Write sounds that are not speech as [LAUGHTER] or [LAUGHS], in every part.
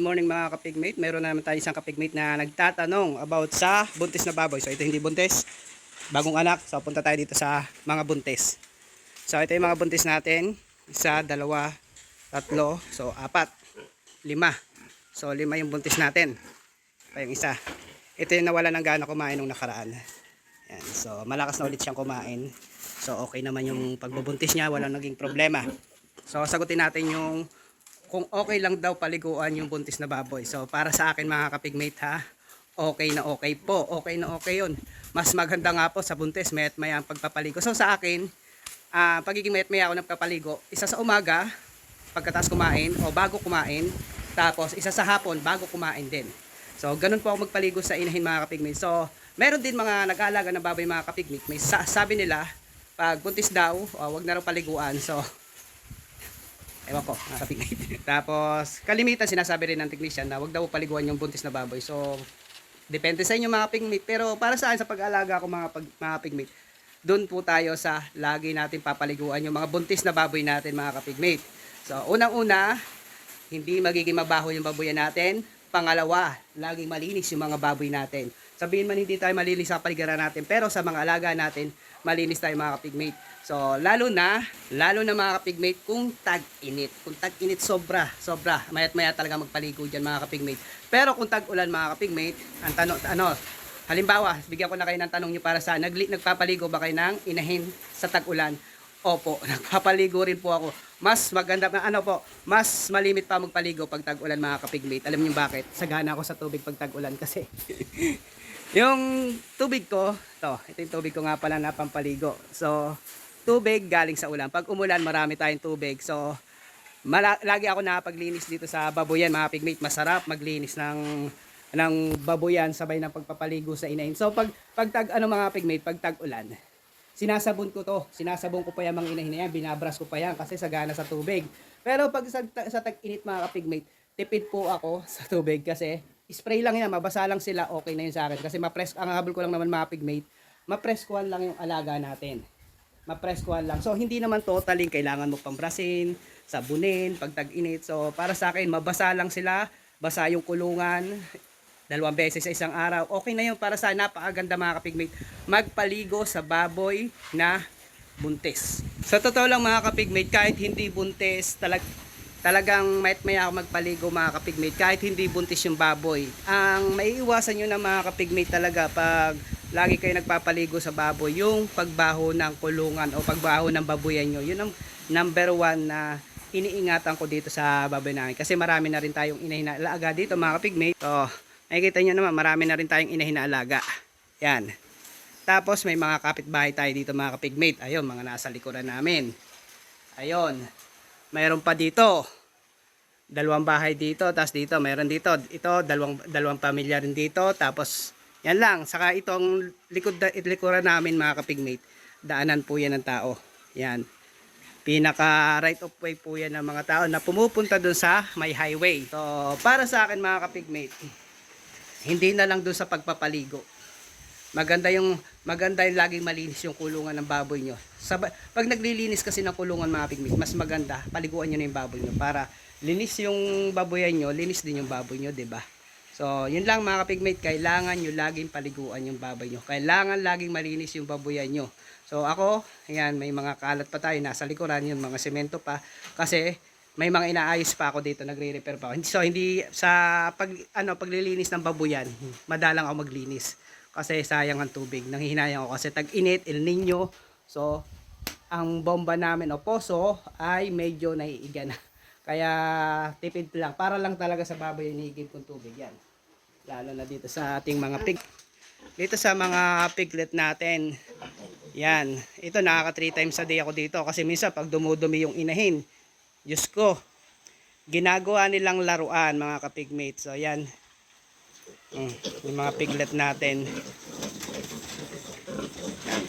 morning mga kapigmate. Meron naman tayo isang kapigmate na nagtatanong about sa buntis na baboy. So ito hindi buntis, bagong anak. So punta tayo dito sa mga buntis. So ito yung mga buntis natin. Isa, dalawa, tatlo, so apat, lima. So lima yung buntis natin. Pa yung isa. Ito yung nawala ng gana kumain nung nakaraan. Yan. So malakas na ulit siyang kumain. So okay naman yung pagbubuntis niya, walang naging problema. So sagutin natin yung kung okay lang daw paliguan yung buntis na baboy. So para sa akin mga kapigmate ha, okay na okay po. Okay na okay yun. Mas maganda nga po sa buntis, mayat maya ang pagpapaligo. So sa akin, ah pagiging mayat maya ako nagpapaligo, isa sa umaga, pagkatapos kumain o bago kumain, tapos isa sa hapon bago kumain din. So ganun po ako magpaligo sa inahin mga kapigmate. So meron din mga nag-aalaga ng baboy mga kapigmate. May sa- sabi nila, pag buntis daw, oh, wag na raw paliguan. So Ewan ko, kapigmate. [LAUGHS] Tapos, kalimitan sinasabi rin ng technician na wag daw paliguan yung buntis na baboy. So, depende sa inyo mga pigmate. Pero para sa akin, sa pag-alaga ko mga, pag, mga pigmate, doon po tayo sa lagi natin papaliguan yung mga buntis na baboy natin mga kapigmate. So, unang-una, hindi magiging mabaho yung baboy natin. Pangalawa, laging malinis yung mga baboy natin. Sabihin man hindi tayo malinis sa paligiran natin, pero sa mga alaga natin, malinis tayo mga kapigmate. So, lalo na, lalo na mga kapigmate, kung tag-init. Kung tag-init, sobra, sobra. Mayat maya talaga magpaligo dyan mga kapigmate. Pero kung tag-ulan mga kapigmate, ang tanong, ano, halimbawa, bigyan ko na kayo ng tanong nyo para sa, nagli, nagpapaligo ba kayo ng inahin sa tag-ulan? Opo, [LAUGHS] nagpapaligo rin po ako. Mas maganda, ano po, mas malimit pa magpaligo pag tag-ulan mga kapigmate. Alam niyo bakit? Sagana ako sa tubig pag tag-ulan kasi. [LAUGHS] yung tubig ko, to, ito yung tubig ko nga pala na pampaligo. So, tubig galing sa ulan. Pag umulan, marami tayong tubig. So, lagi ako nakapaglinis dito sa baboyan, mga pigmate. Masarap maglinis ng ng baboyan sabay ng pagpapaligo sa inahin. So, pag, pag tag, ano mga pigmate, pag tag ulan, sinasabon ko to. Sinasabon ko pa yung mga inahin na yan. Binabras ko pa yan kasi sagana sa tubig. Pero pag sa, sa tag-init mga kapigmate, tipid po ako [LAUGHS] sa tubig kasi spray lang yan, mabasa lang sila, okay na yun sa akin. Kasi ma-press, ang habol ko lang naman mga pigmate, ma-press lang yung alaga natin. Ma-press lang. So, hindi naman totally kailangan mo pambrasin, sabunin, pag tag-init. So, para sa akin, mabasa lang sila, basa yung kulungan, dalawang beses sa isang araw. Okay na yun para sa napakaganda mga kapigmate. Magpaligo sa baboy na buntis. Sa totoo lang mga kapigmate, kahit hindi buntis, talag, talagang may may ako magpaligo mga kapigmate, kahit hindi buntis yung baboy. Ang maiiwasan nyo na mga kapigmate talaga pag lagi kayo nagpapaligo sa baboy, yung pagbaho ng kulungan o pagbaho ng baboyan nyo. Yun ang number one na iniingatan ko dito sa baboy namin. Kasi marami na rin tayong inahin na alaga dito mga kapigmate. So, nakikita nyo naman, marami na rin tayong inahin na alaga. Yan. Tapos may mga kapitbahay tayo dito mga kapigmate. Ayun, mga nasa likuran namin. Ayun. Mayroon pa dito. Dalawang bahay dito, tapos dito, mayroon dito. Ito, dalawang, dalawang pamilya rin dito. Tapos, yan lang. Saka itong likod, likuran namin mga kapigmate. Daanan po yan ng tao. Yan. Pinaka right of way po yan ng mga tao na pumupunta dun sa may highway. So, para sa akin mga kapigmate, hindi na lang dun sa pagpapaligo. Maganda yung maganda yung laging malinis yung kulungan ng baboy nyo. Sa, pag naglilinis kasi ng kulungan mga pigmate, mas maganda paliguan nyo na yung baboy nyo para linis yung baboyan nyo, linis din yung baboy nyo, 'di ba? So, yun lang mga kapigmate, kailangan nyo laging paliguan yung baboy nyo. Kailangan laging malinis yung baboyan nyo. So, ako, ayan, may mga kalat pa tayo, nasa likuran, yung mga semento pa. Kasi, may mga inaayos pa ako dito, nagre-repair pa ako. So, hindi, sa pag, ano, paglilinis ng baboyan, madalang ako maglinis. Kasi sayang ang tubig. Nanghihinayang ako kasi tag-init, El Nino. So, ang bomba namin o poso ay medyo naiiga na. [LAUGHS] Kaya tipid lang. Para lang talaga sa baboy yung kong tubig. Yan. Lalo na dito sa ating mga pig. Dito sa mga piglet natin. Yan. Ito nakaka 3 times a day ako dito. Kasi minsan pag dumudumi yung inahin. Diyos ko. Ginagawa nilang laruan mga kapigmates. So yan. Mm, yung mga piglet natin.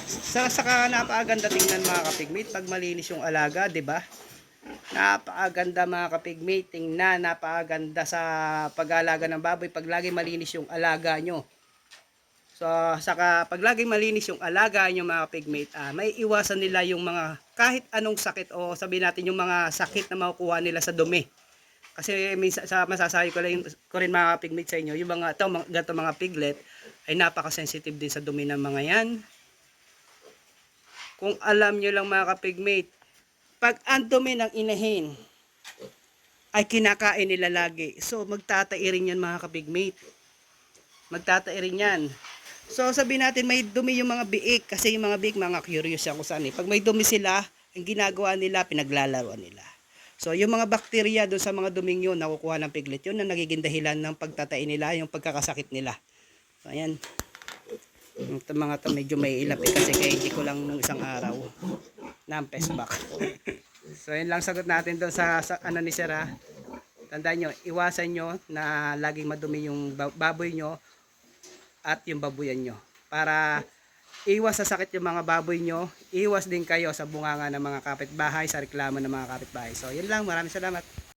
Sa saka napakaganda tingnan mga kapigmate pag malinis yung alaga, 'di ba? Napakaganda mga kapigmate, tingnan napakaganda sa pag-alaga ng baboy pag lagi malinis yung alaga nyo. So, saka pag lagi malinis yung alaga nyo mga kapigmate, ah, may iwasan nila yung mga kahit anong sakit o sabihin natin yung mga sakit na makukuha nila sa dumi. Kasi minsan sa masasabi ko lang ko rin mga pigmate sa inyo, yung mga to, mga, ganito mga piglet ay napaka-sensitive din sa dumi ng mga yan. Kung alam nyo lang mga kapigmate, pag ang dumi ng inahin ay kinakain nila lagi. So magtatairin yan mga kapigmate. Magtatairin yan. So sabihin natin may dumi yung mga biik kasi yung mga biik mga curious kung saan eh. Pag may dumi sila, ang ginagawa nila, pinaglalaroan nila. So yung mga bakterya doon sa mga duming yun, nakukuha ng piglet yun na nagiging dahilan ng pagtatay nila, yung pagkakasakit nila. So ayan. Ito mga to medyo may ilap eh, kasi kaya hindi ko lang nung isang araw na back. [LAUGHS] so yun lang sagot natin doon sa, sa ano ni ha. Tandaan nyo, iwasan nyo na laging madumi yung ba- baboy nyo at yung babuyan nyo. Para iwas sa sakit yung mga baboy nyo, iwas din kayo sa bunganga ng mga kapitbahay, sa reklamo ng mga kapitbahay. So, yun lang. Maraming salamat.